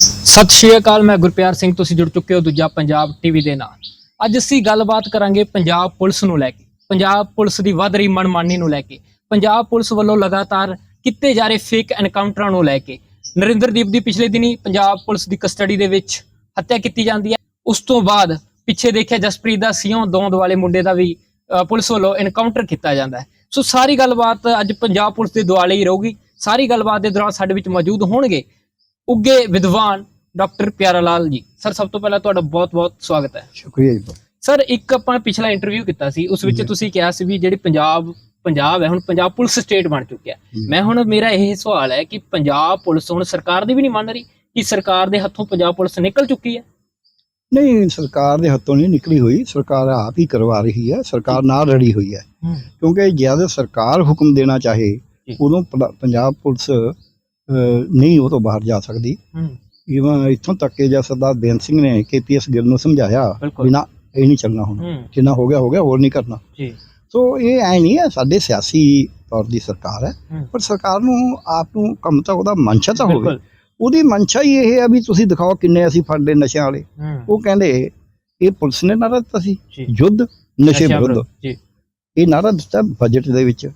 ਸਤਿ ਸ਼੍ਰੀ ਅਕਾਲ, ਮੈਂ ਗੁਰਪਿਆਰ ਸਿੰਘ, ਤੁਸੀਂ ਜੁੜ ਚੁੱਕੇ ਹੋ ਦੂਜਾ ਪੰਜਾਬ ਟੀਵੀ ਦੇ ਨਾਲ। ਅੱਜ ਅਸੀਂ ਗੱਲਬਾਤ ਕਰਾਂਗੇ ਪੰਜਾਬ ਪੁਲਿਸ ਨੂੰ ਲੈ ਕੇ, ਪੰਜਾਬ ਪੁਲਿਸ ਦੀ ਵੱਧ ਰਹੀ ਮਨਮਾਨੀ ਨੂੰ ਲੈ ਕੇ। ਪੰਜਾਬ ਪੁਲਿਸ ਵੱਲੋਂ ਲਗਾਤਾਰ ਕੀਤੇ ਜਾ ਰਹੇ ਫੇਕ ਐਨਕਾਊਂਟਰਾਂ ਨੂੰ ਲੈ ਕੇ। ਨਰਿੰਦਰਦੀਪ ਦੀ ਪਿਛਲੇ ਦਿਨੀ ਪੰਜਾਬ ਪੁਲਿਸ ਦੀ ਕਸਟਡੀ ਦੇ ਵਿੱਚ ਹੱਤਿਆ ਕੀਤੀ ਜਾਂਦੀ ਹੈ। ਉਸ ਤੋਂ ਬਾਅਦ ਪਿੱਛੇ ਦੇਖਿਆ ਜਸਪ੍ਰੀਤ ਦਾ ਸਿਉਂ ਦੌਂਦ ਵਾਲੇ ਮੁੰਡੇ ਦਾ ਵੀ ਪੁਲਿਸ ਵੱਲੋਂ ਐਨਕਾਊਂਟਰ ਕੀਤਾ ਜਾਂਦਾ ਹੈ। ਸੋ ਸਾਰੀ ਗੱਲਬਾਤ ਅੱਜ ਪੰਜਾਬ ਪੁਲਿਸ ਦੇ ਦੁਆਲੇ ਹੀ ਰਹੂਗੀ। ਸਾਰੀ ਗੱਲਬਾਤ ਦੇ ਦੌਰਾਨ ਸਾਡੇ ਵਿੱਚ ਮੌਜੂਦ ਹੋਣਗੇ। ਉੱਗੇ ਵਿਦਵਾਨ ਡਾਕਟਰ ਪਿਆਰਾ ਲਾਲ ਜੀ। ਸਰ ਸਭ ਤੋਂ ਪਹਿਲਾਂ ਤੁਹਾਡਾ ਬਹੁਤ-ਬਹੁਤ ਸਵਾਗਤ ਹੈ। ਸ਼ੁਕਰੀਆ ਜੀ। ਸਰ ਇੱਕ ਆਪਾਂ ਪਿਛਲਾ ਇੰਟਰਵਿਊ ਕੀਤਾ ਸੀ ਉਸ ਵਿੱਚ। ਤੁਸੀਂ ਕਿਹਾ ਸੀ ਵੀ ਜਿਹੜੀ ਪੰਜਾਬ ਪੰਜਾਬ ਹੈ ਹੁਣ ਪੰਜਾਬ ਪੁਲਿਸ ਸਟੇਟ ਬਣ ਚੁੱਕਿਆ। ਮੈਂ ਹੁਣ ਮੇਰਾ ਇਹ ਸਵਾਲ ਹੈ ਕਿ ਪੰਜਾਬ ਪੁਲਿਸ ਹੁਣ ਸਰਕਾਰ ਦੀ ਵੀ ਨਹੀਂ ਮੰਨ ਰਹੀ ਕਿ ਸਰਕਾਰ ਦੇ ਹੱਥੋਂ ਪੰਜਾਬ ਪੁਲਿਸ ਨਿਕਲ ਚੁੱਕੀ ਹੈ? ਨਹੀਂ ਸਰਕਾਰ ਦੇ ਹੱਥੋਂ ਨਹੀਂ ਨਿਕਲੀ ਹੋਈ। ਸਰਕਾਰ ਆਪ ਹੀ ਕਰਵਾ ਰਹੀ ਹੈ। ਸਰਕਾਰ ਨਾਲ ਰੜੀ ਹੋਈ ਹੈ। ਕਿਉਂਕਿ ਜਦ ਸਰਕਾਰ ਹੁਕਮ ਦੇਣਾ ਚਾਹੇ। ਉਦੋਂ ਪੰਜਾਬ ਪੁਲਿਸ ਨਹੀਂ ਉਹ ਤੋਂ ਬਾਹਰ ਜਾ ਸਕਦੀ। ਇਵਨ ਇੱਥੋਂ ਤੱਕ ਕਿ ਜਦ ਸਰਦਾਰ ਬੇਅੰਤ ਸਿੰਘ ਨੇ ਕੇਪੀਐਸ ਗਿੱਲ ਨੂੰ ਸਮਝਾਇਆ ਬਿਲਕੁਲ। ਵੀ ਨਾ ਇਹ ਨਹੀਂ ਚੱਲਣਾ ਹੁਣ। ਜਿੰਨਾ ਹੋ ਗਿਆ ਹੋ ਗਿਆ ਹੋਰ ਨਹੀਂ ਕਰਨਾ। ਜੀ। ਸੋ ਇਹ ਐ ਨਹੀਂ ਹੈ ਸਾਡੇ ਸਿਆਸੀ ਤੌਰ ਦੀ ਸਰਕਾਰ ਹੈ। ਪਰ ਸਰਕਾਰ ਨੂੰ ਆਪ ਨੂੰ ਕੰਮ ਤਾਂ ਉਹਦਾ ਮਨਸ਼ਾ ਤਾਂ ਹੋਵੇ। ਉਹਦੀ ਮਨਸ਼ਾ ਹੀ ਇਹ ਹੈ ਵੀ ਤੁਸੀਂ ਦਿਖਾਓ ਕਿੰਨੇ ਅਸੀਂ ਫੜਦੇ ਨਸ਼ਿਆਂ ਵਾਲੇ। ਉਹ ਕਹਿੰਦੇ ਇਹ ਪੁਲਿਸ ਨੇ ਨਾਰਾ ਦਿੱਤਾ ਸੀ। ਯੁੱਧ ਨਸ਼ੇ ਵਿਰੁੱਧ ਜੀ। ਇਹ ਨਾਰਾ ਦਿੱਤਾ ਬਜਟ ਦੇ ਵਿੱਚ।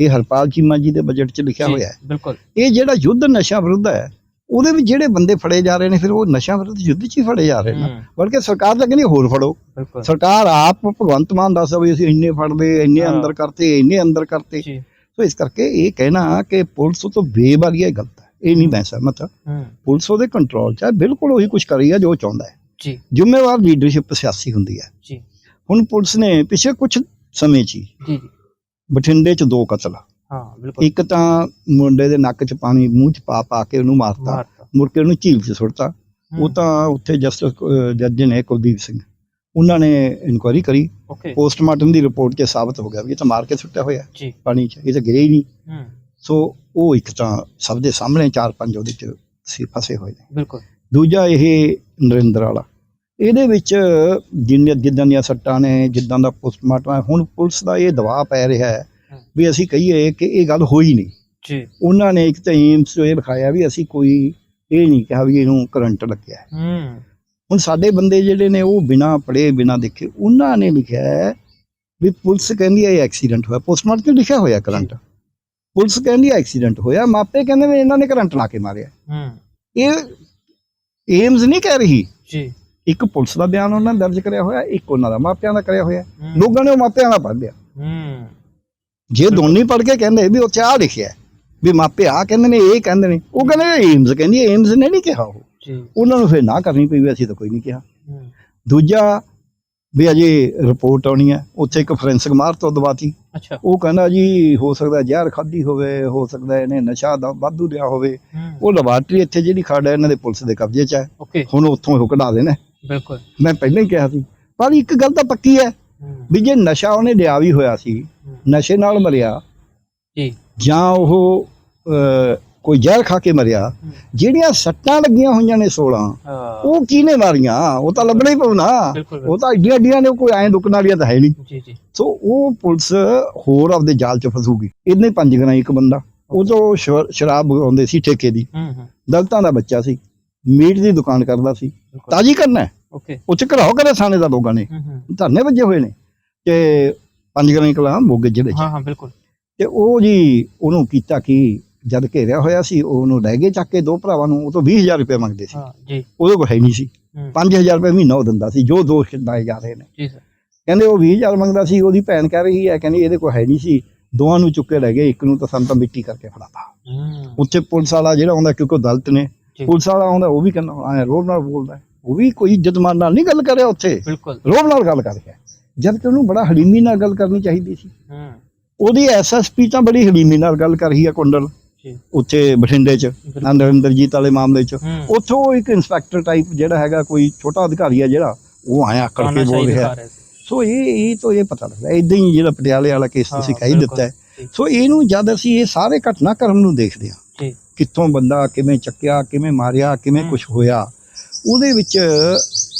ਇਹ ਹਰਪਾਲ ਚੀਮਾ ਜੀ ਦੇ ਬਜਟ 'ਚ ਲਿਖਿਆ ਹੋਇਆ ਹੈ। ਬਿਲਕੁਲ। ਇਹ ਜਿਹੜਾ ਯੁੱਧ ਨਸ਼ਾ ਵਿਰੁੱਧ ਹੈ ਉਹਦੇ ਵਿੱਚ ਜਿਹੜੇ ਬੰਦੇ ਫੜੇ ਜਾ ਰਹੇ ਨੇ ਫਿਰ ਉਹ ਨਸ਼ਾ ਵਿਰੁੱਧ ਯੁੱਧ 'ਚ ਹੀ ਫੜੇ ਜਾ ਰਹੇ ਨੇ। ਬਲਕਿ ਸਰਕਾਰ ਤਾਂ ਕਹਿੰਦੀ ਹੋਰ ਫੜੋ। ਸਰਕਾਰ ਆਪ ਭਗਵੰਤ ਮਾਨ ਦੱਸਦਾ ਵੀ ਅਸੀਂ ਇੰਨੇ ਫੜਦੇ ਇੰਨੇ। ਅੰਦਰ ਕਰਤੇ ਇੰਨੇ ਅੰਦਰ ਕਰਤੇ। ਸੋ ਇਸ ਕਰਕੇ ਇਹ ਕਹਿਣਾ ਕਿ ਪੁਲਿਸ ਤੋਂ ਬੇਬਾਰੀ ਹੈ ਗਲਤ ਹੈ। ਇਹ ਨਹੀਂ ਮੈਂ ਸਹਿਮਤ। ਪੁਲਿਸ ਉਹਦੇ ਕੰਟਰੋਲ 'ਚ ਹੈ ਬਿਲਕੁਲ ਉਹੀ ਕੁਝ ਕਰ ਹੈ ਜੋ ਚਾਹੁੰਦਾ ਹੈ। ਜੀ। ਜ਼ਿੰਮੇਵਾਰ ਲੀਡਰਸ਼ਿਪ ਸਿਆਸੀ ਹੁੰਦੀ ਹੈ। ਜੀ। ਹੁਣ ਪੁਲਿਸ ਨੇ ਪਿਛੇ ਕੁਝ ਸਮੇਂ 'ਚ ਹੀ। ਜੀ ਜੀ। ਬਠਿੰਡੇ 'ਚ ਦੋ ਕਤਲ। ਹਾਂ ਬਿਲਕੁਲ। ਇੱਕ ਤਾਂ ਮੁੰਡੇ ਦੇ ਨੱਕ 'ਚ ਪਾਣੀ ਮੂੰਹ 'ਚ ਪਾ ਪਾ ਕੇ ਉਹਨੂੰ ਮਾਰਤਾ। ਮਾਰਤਾ। ਮੁੜ ਕੇ ਉਹਨੂੰ ਝੀਲ 'ਚ ਸੁੱਟਤਾ। ਉਹ ਤਾਂ ਉੱਥੇ ਜਸਟਿਸ ਜੱਜ ਨੇ ਕੁਲਦੀਪ ਸਿੰਘ। ਉਹਨਾਂ ਨੇ ਇਨਕੁਆਇਰੀ ਕਰੀ। ਓਕੇ। ਪੋਸਟਮਾਰਟਮ ਦੀ ਰਿਪੋਰਟ 'ਚ ਸਾਬਤ ਹੋ ਗਿਆ ਵੀ ਇਹ ਤਾਂ ਮਾਰ ਕੇ ਸੁੱਟਿਆ ਹੋਇਆ। ਜੀ। ਪਾਣੀ 'ਚ। ਇਹ ਤਾਂ ਗਿਰੇ ਹੀ ਨਹੀਂ। ਹੂੰ। ਸੋ ਉਹ ਇੱਕ ਤਾਂ ਸਭ ਦੇ ਸਾਹਮਣੇ ਚਾਰ ਪੰਜ ਉਹਦੇ 'ਚ ਸੀ ਫਸੇ ਹੋਏ ਨੇ। ਬਿਲਕੁਲ। ਦੂਜਾ ਇਹ ਨਰਿੰਦਰ ਵਾਲਾ। ਇਹਦੇ ਵਿੱਚ ਜਿੰਨੇ ਜਿੱਦਾਂ ਦੀਆਂ ਸੱਟਾਂ ਨੇ ਜਿੱਦਾਂ ਦਾ ਪੋਸਟਮਾਰਟਮ ਹੈ ਹੁਣ ਪੁਲਿਸ ਦਾ ਇਹ ਦਬਾਅ ਪੈ ਰਿਹਾ ਹੈ। ਵੀ ਅਸੀਂ ਕਹੀਏ ਕਿ ਇਹ ਗੱਲ ਹੋਈ ਨਹੀਂ। ਜੀ। ਉਹਨਾਂ ਨੇ ਇੱਕ ਤਾਂ ਏਮਸ ਤੋਂ ਇਹ ਲਿਖਾਇਆ ਵੀ ਅਸੀਂ ਕੋਈ ਇਹ ਨਹੀਂ ਕਿਹਾ ਵੀ ਇਹਨੂੰ ਕਰੰਟ ਲੱਗਿਆ ਹੈ। ਹੁਣ ਸਾਡੇ ਬੰਦੇ ਜਿਹੜੇ ਨੇ ਉਹ ਬਿਨਾ ਪੜੇ ਬਿਨਾ ਦੇਖੇ ਉਹਨਾਂ ਨੇ ਲਿਖਿਆ ਵੀ ਪੁਲਿਸ ਕਹਿੰਦੀ ਹੈ ਇਹ ਐਕਸੀਡੈਂਟ ਹੋਇਆ। ਪੋਸਟਮਾਰਟਮ ਤੇ ਲਿਖਿਆ ਹੋਇਆ ਕਰੰਟ। ਪੁਲਿਸ ਕਹਿੰਦੀ ਹੈ ਐਕਸੀਡੈਂਟ ਹੋਇਆ। ਮਾਪੇ ਕਹਿੰਦੇ ਨੇ ਇਹਨਾਂ ਨੇ ਕਰੰਟ ਲਾ ਕੇ ਮਾਰਿਆ। ਹੂੰ। ਇਹ ਏਮਸ ਨਹੀਂ ਕਹਿ ਰਹੀ। ਜੀ। ਇੱਕ ਪੁਲਿਸ ਦਾ ਬਿਆਨ ਉਹਨਾਂ ਨੇ ਦਰਜ ਕਰਿਆ ਹੋਇਆ ਇੱਕ ਉਹਨਾਂ ਦਾ ਮਾਪਿਆਂ ਦਾ ਕਰਿਆ ਹੋਇਆ। ਲੋਕਾਂ ਨੇ ਉਹ ਮਾਪਿਆਂ ਦਾ ਪੜ੍ਹ ਲਿਆ। ਹੂੰ। ਜੇ ਦੋਨੇ ਪੜ੍ਹ ਕੇ ਕਹਿੰਦੇ ਵੀ ਉੱਥੇ ਆ ਲਿਖਿਆ ਵੀ ਮਾਪੇ ਆ ਕਹਿੰਦੇ ਨੇ ਇਹ ਕਹਿੰਦੇ ਨੇ ਉਹ ਕਹਿੰਦੇ ਏਮਸ ਕਹਿੰਦੀ ਏਮਸ ਨੇ ਨਹੀਂ ਕਿਹਾ ਉਹ। ਉਹਨਾਂ ਨੂੰ ਫਿਰ ਨਾ ਕਰਨੀ ਪਈ ਵੀ ਅਸੀਂ ਤਾਂ ਕੋਈ ਨਹੀਂ ਕਿਹਾ। ਦੂਜਾ ਵੀ ਅਜੇ ਰਿਪੋਰਟ ਆਉਣੀ ਹੈ ਉੱਥੇ ਇੱਕ ਫੋਰੈਂਸਿਕ ਮਾਰ ਤੋਂ ਦਵਾਤੀ ਅੱਛਾ। ਉਹ ਕਹਿੰਦਾ ਜੀ ਹੋ ਸਕਦਾ ਜ਼ਹਿਰ ਖਾਦੀ ਹੋਵੇ ਹੋ ਸਕਦਾ ਇਹਨੇ ਨਸ਼ਾ ਦਾ ਵਾਧੂ ਲਿਆ ਹੋਵੇ। ਉਹ ਲੈਬਾਰਟਰੀ ਇੱਥੇ ਜਿਹੜੀ ਖੜ ਇਹਨਾਂ ਦੇ ਪੁਲਿਸ ਦੇ ਕਬਜ਼ੇ 'ਚ ਹੈ। ਹੁਣ ਉੱਥੋਂ ਉਹ ਕਢਾ ਦੇਣਾ ਬਿਲਕੁਲ। ਮੈਂ ਪਹਿਲਾਂ ਹੀ ਕਿਹਾ ਸੀ ਪਰ ਇੱਕ ਗੱਲ ਤਾਂ ਪੱਕੀ ਹੈ ਵੀ ਜੇ ਨਸ਼ਾ ਉਹਨੇ ਲਿਆ ਵੀ ਹੋਇਆ ਸੀ ਨਸ਼ੇ ਨਾਲ ਮਰਿਆ ਜੀ। ਜਾਂ ਉਹ ਕੋਈ ਜ਼ਹਿਰ ਖਾ ਕੇ ਮਰਿਆ। ਜਿਹੜੀਆਂ ਸੱਟਾਂ ਲੱਗੀਆਂ ਹੋਈਆਂ ਨੇ 16 ਹਾਂ। ਉਹ ਕਿਹਨੇ ਮਾਰੀਆਂ? ਉਹ ਤਾਂ ਲੱਭਣਾ ਹੀ ਪਊ ਨਾ ਬਿਲਕੁਲ ਉਹ ਤਾਂ ਏਡੀਆਂ ਏਡੀਆਂ ਨੇ ਕੋਈ ਐਂ ਦੁੱਕਣ ਵਾਲੀਆਂ ਤਾਂ ਹੈ ਨਹੀਂ। ਸੋ ਉਹ ਪੁਲਿਸ ਹੋਰ ਆਪਦੇ ਜਾਲ 'ਚ ਫਸੂਗੀ। ਇਹਨੇ ਪੰਜ ਗਣਾ ਇੱਕ ਬੰਦਾ। ਉਹ ਤੋਂ ਸ਼ਰਾਬ ਆਉਂਦੇ ਸੀ ਠੇਕੇ ਦੀ। ਦਲਤਾਂ ਦਾ ਬੱਚਾ ਸੀ। ਮੀਟ ਦੀ ਦੁਕਾਨ ਕਰਦਾ ਸੀ। ਤਾਜੀ ਕਰਨਾ। ਓਕੇ। ਉਹ ਚ ਘਰਾਓ ਕਰੇ ਥਾਣੇ ਦਾ ਲੋਕਾਂ ਨੇ। ਧਰਨੇ ਵੱਜੇ ਹੋਏ ਨੇ। ਤੇ ਪੰਜ ਗਣਾ ਕਲਾਂ ਮੋਗੇ ਜ਼ਿਲ੍ਹੇ 'ਚ। ਹਾਂ ਹਾਂ ਬਿਲਕੁਲ। ਤੇ ਉਹ ਜੀ ਉਹਨੂੰ ਕੀਤਾ ਕਿ ਜਦ ਘੇਰਿਆ ਹੋਇਆ ਸੀ ਉਹਨੂੰ ਲੈ ਗਏ ਚੱਕ ਕੇ ਦੋ ਭਰਾਵਾਂ ਨੂੰ ਉਹ ਤੋਂ 20000 ਰੁਪਏ ਮੰਗਦੇ ਸੀ। ਹਾਂ ਜੀ। ਉਹਦੇ ਕੋਲ ਹੈ ਨਹੀਂ ਸੀ। ਹੂੰ। 5000 ਰੁਪਏ ਮਹੀਨਾ ਉਹ ਦਿੰਦਾ ਸੀ ਜੋ ਦੋਸ਼ ਲਾਏ ਜਾ ਰਹੇ ਨੇ। ਜੀ ਸਰ। ਕਹਿੰਦੇ ਉਹ 20000 ਮੰਗਦਾ ਸੀ ਉਹਦੀ ਭੈਣ ਕਹਿ ਰਹੀ ਹੈ ਕਹਿੰਦੀ ਇਹਦੇ ਕੋਲ ਹੈ ਨਹੀਂ ਸੀ। ਦੋਵਾਂ ਨੂੰ ਚੁੱਕ ਲੈ ਗਏ ਇੱਕ ਨੂੰ ਤਾਂ ਸਾਨੂੰ ਤਾਂ ਮਿੱਟੀ ਕਰਕੇ ਫੜਾਤਾ। ਉੱਥੇ ਪੁਲਿਸ ਵਾਲਾ ਜਿਹੜਾ ਆਉਂਦਾ ਕਿਉਂਕਿ ਉਹ ਦਲਤ ਨੇ। ਪੁਲਿਸ ਵਾਲਾ ਆਉਂਦਾ ਉਹ ਵੀ ਕਹਿੰਦਾ ਐ ਰੋਬ ਨਾਲ ਬੋਲਦਾ। ਉਹ ਵੀ ਕੋਈ ਇੱਜ਼ਤਮਾਨ ਨਾਲ ਨਹੀਂ ਗੱਲ ਕਰਿਆ ਉੱਥੇ। ਬਿਲਕੁਲ। ਰੋਬ ਨਾਲ ਗੱਲ ਕਰ ਰਿਹਾ। ਜਦ ਕਿ ਉਹਨੂੰ ਬੜਾ ਹਲੀਮੀ ਨਾਲ ਗੱਲ ਕਰਨੀ ਚਾਹੀਦੀ ਸੀ। ਹੂੰ। ਉਹਦੀ ਐਸਐਸਪੀ ਤਾਂ ਬੜੀ ਹਲੀਮੀ ਨਾਲ ਗੱਲ ਕਰ ਰਹੀ ਹੈ ਕੁੰਡਲ। ਉੱਥੇ ਬਠਿੰਡੇ 'ਚ ਨਰਿੰਦਰਜੀਤ ਵਾਲੇ ਮਾਮਲੇ 'ਚ। ਉੱਥੋਂ ਇੱਕ ਇਨਸਪੈਕਟਰ ਟਾਈਪ ਜਿਹੜਾ ਹੈਗਾ ਕੋਈ ਛੋਟਾ ਅਧਿਕਾਰੀ ਹੈ ਜਿਹੜਾ ਉਹ ਆਇਆ ਆਕੜ ਕੇ ਬੋਲ ਰਿਹਾ। ਰਹੇ ਸੀ। ਇਹ ਇਹ ਤੋਂ ਇਹ ਪਤਾ ਲੱਗਦਾ। ਇਦਾਂ ਹੀ ਜਿਹੜਾ ਪਟਿਆਲੇ ਵਾਲਾ ਕੇਸ ਤੁਸੀਂ ਕਹਿ। ਦਿੱਤਾ। ਸੋ ਇਹਨੂੰ ਜਦ ਅਸੀਂ ਇਹ ਸਾਰੇ ਘਟਨਾਕ੍ਰਮ ਨੂੰ ਦੇਖਦੇ ਹਾਂ ਕਿੱਥੋਂ ਬੰਦਾ ਕਿਵੇਂ ਚੱਕਿਆ ਕਿਵੇਂ ਮਾਰਿਆ ਕਿਵੇਂ। ਕੁਝ ਹੋਇਆ ਉਹਦੇ ਵਿੱਚ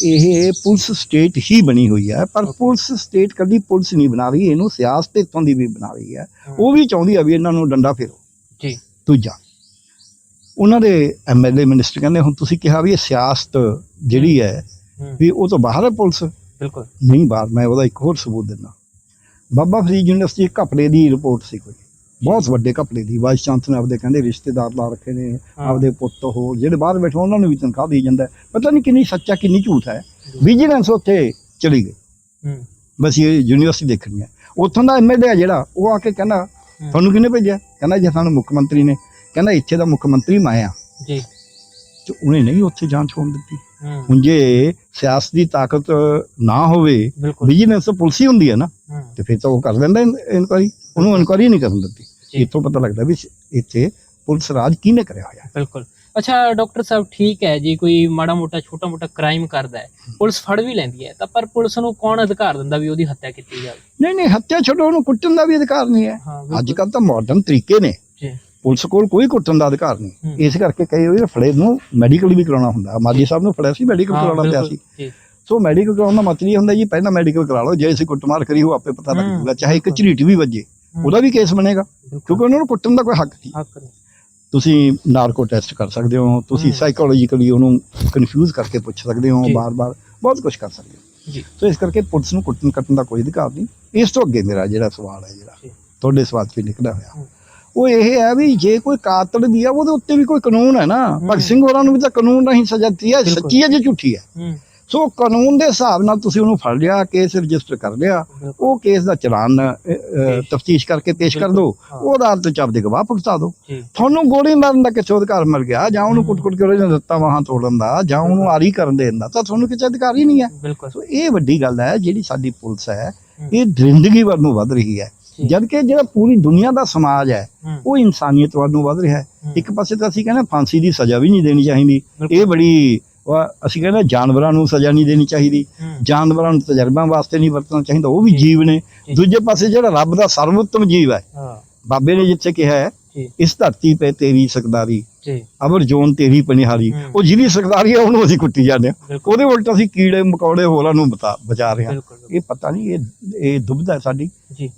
ਇਹ ਪੁਲਿਸ ਸਟੇਟ ਹੀ ਬਣੀ ਹੋਈ ਹੈ ਪਰ. ਪੁਲਿਸ ਸਟੇਟ ਕਦੀ ਪੁਲਿਸ ਨਹੀਂ ਬਣਾ ਰਹੀ ਇਹਨੂੰ ਸਿਆਸਤ ਇੱਥੋਂ ਦੀ ਵੀ ਬਣਾ ਰਹੀ ਹੈ। ਉਹ ਵੀ ਚਾਹੁੰਦੀ ਆ ਵੀ ਇਹਨਾਂ ਨੂੰ ਡੰਡਾ ਫੇਰੋ। ਜੀ। ਦੂਜਾ ਉਹਨਾਂ ਦੇ ਐਮਐਲਏ ਮਿਨਿਸਟਰ ਕਹਿੰਦੇ ਹੁਣ ਤੁਸੀਂ ਕਿਹਾ ਵੀ ਇਹ ਸਿਆਸਤ ਜਿਹੜੀ ਹੈ। ਵੀ ਉਹ ਤੋਂ ਬਾਹਰ ਹੈ ਪੁਲਿਸ? ਬਿਲਕੁਲ। ਨਹੀਂ ਬਾਹਰ ਮੈਂ ਉਹਦਾ ਇੱਕ ਹੋਰ ਸਬੂਤ ਦਿੰਦਾ। ਬਾਬਾ ਫਰੀਦ ਯੂਨੀਵਰਸਿਟੀ ਘਪਲੇ ਦੀ ਰਿਪੋਰਟ ਸੀ ਕੋਈ? ਬਹੁਤ ਵੱਡੇ ਘਪਲੇ ਦੀ। ਵਾਈਸ ਚਾਂਸਲਰ ਨੇ ਆਪਦੇ ਕਹਿੰਦੇ ਰਿਸ਼ਤੇਦਾਰ ਲਾ ਰੱਖੇ ਨੇ। ਆਪਦੇ ਪੁੱਤ ਹੋ ਜਿਹੜੇ ਬਾਹਰ ਬੈਠੇ ਉਹਨਾਂ ਨੂੰ ਵੀ ਤਨਖਾਹ ਦੇਈ ਜਾਂਦਾ। ਪਤਾ ਨਹੀਂ ਕਿੰਨੀ ਸੱਚਾ ਕਿੰਨੀ ਝੂਠ ਹੈ। ਵਿਜੀਲੈਂਸ ਉੱਥੇ ਚਲੀ ਗਈ। ਬਸ ਇਹ ਯੂਨੀਵਰਸਿਟੀ ਦੇਖਣੀ ਹੈ। ਉੱਥੋਂ ਦਾ ਐਮਐਲਏ ਜਿਹੜਾ ਉਹ ਆ ਕੇ ਕਹਿੰਦਾ। ਤੁਹਾਨੂੰ ਕਿਹਨੇ ਭੇਜਿਆ? ਕਹਿੰਦਾ ਜੀ ਸਾਨੂੰ ਮੁੱਖ ਮੰਤਰੀ ਨੇ। ਕਹਿੰਦਾ ਇੱਥੇ ਦਾ ਮੁੱਖ ਮੰਤਰੀ ਮੈਂ ਆ ਜੀ। ਤੇ ਉਹਨੇ ਨਹੀਂ ਉੱਥੇ ਜਾਂਚ ਹੋਣ ਦਿੱਤੀ। ਹੁਣ ਜੇ ਸਿਆਸਤ ਦੀ ਤਾਕਤ ਨਾ ਹੋਵੇ ਤਾਂ ਪੁਲਿਸ ਹੀ ਹੁੰਦੀ ਹੈ ਨਾ। ਤੇ ਫਿਰ ਤਾਂ ਉਹ ਕਰ ਲੈਂਦਾ ਇਨਕੁਆਰੀ ਉਹਨੂੰ ਇਨਕੁਆਰੀ ਨਹੀਂ ਕਰਨ ਦਿੱਤੀ। ਇੱਥੋਂ ਪਤਾ ਲੱਗਦਾ ਵੀ ਇੱਥੇ ਪੁਲਿਸ ਰਾਜ ਕਿਹਨੇ ਕਰਿਆ ਹੋਇਆ। ਬਿਲਕੁਲ। ਅੱਛਾ ਡਾਕਟਰ ਸਾਹਿਬ ਠੀਕ ਹੈ ਜੀ ਕੋਈ ਮਾੜਾ ਮੋਟਾ ਛੋਟਾ ਮੋਟਾ ਕ੍ਰਾਈਮ ਕਰਦਾ ਹੈ ਪੁਲਿਸ ਫੜ ਵੀ ਲੈਂਦੀ ਹੈ ਤਾਂ ਪਰ ਪੁਲਿਸ ਨੂੰ ਕੌਣ ਅਧਿਕਾਰ ਦਿੰਦਾ ਵੀ ਉਹਦੀ ਹੱਤਿਆ ਕੀਤੀ ਜਾਵੇ? ਨਹੀਂ ਨਹੀਂ ਹੱਤਿਆ ਛੱਡੋ ਉਹਨੂੰ ਕੁੱਟਣ ਦਾ ਵੀ ਅਧਿਕਾਰ ਨਹੀਂ ਹੈ। ਅੱਜ ਕੱਲ ਤਾਂ ਮਾਡਰਨ ਤਰੀਕੇ ਨੇ। ਜੀ। ਪੁਲਿਸ ਕੋਲ ਕੋਈ ਕੁੱਟਣ ਦਾ ਅਧਿਕਾਰ। ਨਹੀਂ। ਇਸ ਕਰਕੇ ਕਈ ਵਾਰ ਫੜੇ ਨੂੰ ਮੈਡੀਕਲ ਵੀ ਕਰਾਉਣਾ ਹੁੰਦਾ। ਮਾਜੀ ਸਾਹਿਬ ਨੂੰ ਫੜਿਆ ਸੀ ਮੈਡੀਕਲ ਕਰਾਉਣਾ ਪਿਆ ਸੀ। ਸੋ ਮੈਡੀਕਲ ਕਰਾਉਣ ਦਾ ਮਤਲਬ ਇਹ ਹੁੰਦਾ ਜੀ ਪਹਿਲਾਂ ਮੈਡੀਕਲ ਕਰਾ ਲਓ। ਜੇ ਅਸੀਂ ਕੁੱਟਮਾਰ ਕਰੀ ਹੋ ਆਪੇ ਪਤਾ ਲੱਗ ਹੂੰ, ਜੂਗਾ ਚਾਹੇ ਇੱਕ। ਝਰੀਟ ਵੀ ਵੱਜੇ। ਉਹਦਾ ਵੀ ਕੇਸ ਬਣੇਗਾ। ਕਿਉਂਕਿ ਉਹਨਾਂ ਨੂੰ ਕੁੱਟਣ ਦਾ ਕੋਈ ਹੱਕ ਨਹੀਂ ਹੱਕ ਨਹੀਂ। ਤੁਸੀਂ ਨਾਰਕੋ ਟੈਸਟ ਕਰ ਸਕਦੇ ਹੋ ਤੁਸੀਂ। ਸਾਈਕੋਲੋਜੀਕਲੀ ਉਹਨੂੰ ਕਨਫਿਊਜ਼ ਕਰਕੇ ਪੁੱਛ ਸਕਦੇ ਹੋ। ਬਾਰ-ਬਾਰ ਬਹੁਤ ਕੁਝ ਕਰ ਸਕਦੇ ਹੋ ਜੀ ਸੋ ਇਸ ਕਰਕੇ ਪੁਲਿਸ ਨੂੰ ਕੁੱਟਣ ਕੱਟਣ ਦਾ ਕੋਈ ਅਧਿਕਾਰ ਨਹੀਂ ਇਸ ਤੋਂ ਅੱਗੇ ਮੇਰਾ ਜਿਹੜਾ ਸਵਾਲ ਹੈ ਜਿਹੜਾ। ਤੁਹਾਡੇ ਸਵਾਲ 'ਚ ਵੀ ਨਿਕਲਿਆ ਹੋਇਆ। ਉਹ ਇਹ ਹੈ ਵੀ ਜੇ ਕੋਈ ਕਾਤਲ ਦੀ ਆ ਉਹਦੇ ਉੱਤੇ ਵੀ ਕੋਈ ਕਾਨੂੰਨ ਹੈ ਨਾ। ਭਗਤ ਸਿੰਘ ਹੋਰਾਂ ਨੂੰ ਵੀ ਤਾਂ ਕਾਨੂੰਨ ਰਾਹੀਂ ਸਜ਼ਾ ਦਿੱਤੀ ਹੈ। ਸੱਚੀ ਹੈ ਜਾਂ ਝੂਠੀ ਹੂੰ ਸੋ ਕਾਨੂੰਨ ਦੇ ਹਿਸਾਬ ਨਾਲ ਤੁਸੀਂ ਉਹਨੂੰ ਫੜ ਲਿਆ ਕੇਸ ਰਜਿਸਟਰ ਕਰ ਲਿਆ। ਉਹ ਕੇਸ ਦਾ ਚਲਾਨ। ਤਫਤੀਸ਼ ਕਰਕੇ ਪੇਸ਼ ਕਰ ਦਿਓ। ਉਹ ਅਦਾਲਤ ਚ ਆਪਦੇ ਗਵਾਹ ਭੁਗਤਾ ਦਿਓ ਤੁਹਾਨੂੰ ਗੋਲੀ ਮਾਰਨ ਦਾ ਕਿੱਥੋਂ ਅਧਿਕਾਰ ਮਿਲ ਗਿਆ ਜਾਂ ਉਹਨੂੰ। ਕੁੱਟ-ਕੁੱਟ ਕੇ ਉਹਦੇ ਦਿੱਤਾ ਵਾਹਾਂ ਤੋੜਨ ਦਾ ਜਾਂ ਉਹਨੂੰ ਆਰੀ ਕਰਨ ਦੇਣ ਦਾ ਤਾਂ ਤੁਹਾਨੂੰ ਕਿਸੇ ਅਧਿਕਾਰ ਹੀ ਨਹੀਂ ਹੈ। ਸੋ ਇਹ ਵੱਡੀ ਗੱਲ ਹੈ ਜਿਹੜੀ ਸਾਡੀ ਪੁਲਿਸ ਹੈ। ਇਹ ਦਰਿੰਦਗੀ ਵੱਲ ਨੂੰ ਵੱਧ ਰਹੀ ਹੈ। ਜਦ ਕਿ ਜਿਹੜਾ ਪੂਰੀ ਦੁਨੀਆ ਦਾ ਸਮਾਜ ਹੈ ਉਹ ਇਨਸਾਨੀਅਤ ਵੱਲ ਨੂੰ ਵੱਧ ਰਿਹਾ ਹੈ। ਇੱਕ ਪਾਸੇ ਤਾਂ ਅਸੀਂ ਕਹਿੰਦੇ ਫਾਂਸੀ ਦੀ ਸਜ਼ਾ ਵੀ ਨਹੀਂ ਦੇਣੀ ਚਾਹੀਦੀ। ਇਹ ਬੜੀ ਉਹ ਅਸੀਂ ਕਹਿੰਦੇ ਜਾਨਵਰਾਂ ਨੂੰ ਸਜ਼ਾ ਨਹੀਂ ਦੇਣੀ ਚਾਹੀਦੀ। ਜਾਨਵਰਾਂ ਨੂੰ ਤਜਰਬਿਆਂ ਵਾਸਤੇ ਨਹੀਂ ਵਰਤਣਾ ਚਾਹੀਦਾ। ਉਹ ਵੀ। ਜੀਵ ਨੇ। ਦੂਜੇ ਪਾਸੇ ਜਿਹੜਾ ਰੱਬ ਦਾ ਸਰਵਉੱਤਮ ਜੀਵ ਹੈ ਬਾਬੇ ਨੇ ਜਿੱਥੇ ਕਿਹਾ ਹੈ ਇਸ ਧਰਤੀ ਤੇ ਤੇਰੀ ਸਕਦਾਰੀ ਅਮਰ ਜੋਨ ਤੇਰੀ ਪਨਿਹਾਰੀ। ਉਹ ਜਿਹਦੀ ਸਕਦਾਰੀ ਹੈ ਉਹਨੂੰ ਅਸੀਂ ਕੁੱਟੀ ਜਾਂਦੇ ਹਾਂ। ਬਿਲਕੁਲ। ਉਹਦੇ ਉਲਟ ਅਸੀਂ ਕੀੜੇ ਮਕੌੜੇ ਹੋਰਾਂ ਨੂੰ ਬਤਾ ਬਚਾ ਰਹੇ ਹਾਂ। ਇਹ ਪਤਾ ਨਹੀਂ ਇਹ ਇਹ ਦੁਬਦਾ ਹੈ ਸਾਡੀ।